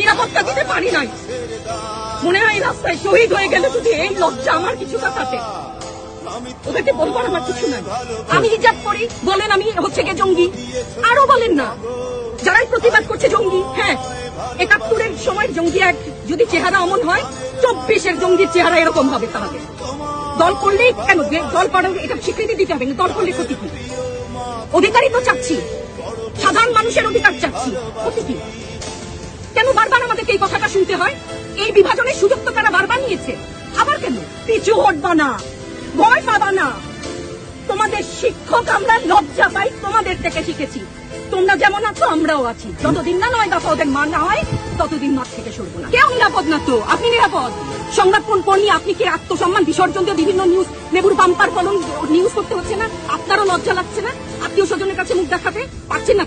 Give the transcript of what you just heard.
নিরাপত্তা দিতে পারি নাই। মনে হয় রাস্তায় শহীদ হয়ে গেলে যদি এই লজ্জা আমার কিছুটা থাকে ওদেরকে বলবার আমার কিছু নাই। আমি হিজাব করি বলেন আমি হচ্ছে গিয়ে জঙ্গি। আরও বলেন না। যারাই প্রতিবাদ করছে জঙ্গি হ্যাঁ একাত্তরের সময় জঙ্গি এক, যদি চেহারা অমন হয়, চব্বিশের জঙ্গির চেহারা এরকম হবে তাহলে। দল করলেই কেন? দল করার এটা স্বীকৃতি দিতে হবে দল করলে ক্ষতি কি? অধিকারই তো চাচ্ছি। সাধারণ মানুষের অধিকার চাচ্ছি, ক্ষতি কি? কেন বারবার আমাদেরকে এই কথাটা শুনতে হয়? এই বিভাজনের সুযোগ তো তারা বারবার নিয়েছে। আবার কেন? পিছু হটবা না, ভয় পাবা না। তোমাদের শিক্ষক আমরা লজ্জা পাই, তোমাদের থেকে শিখেছি। তোমরা যেমন আছো, আমরাও আছি। যতদিন না নয় দফা ওদের মার না হয়, ততদিন মাঠ থেকে সরবো না। কেউ নিরাপদ না তো? আপনি নিরাপদ? সংবাদপন কর্মী আপনি কি আত্মসম্মান? বিসর্জন দিয়ে বিভিন্ন নিউজ লেবুর বাম্পার কলম নিউজ করতে হচ্ছে না? আপনারও লজ্জা লাগছে না? আত্মীয় স্বজনের কাছে মুখ দেখাতে পারছেন না?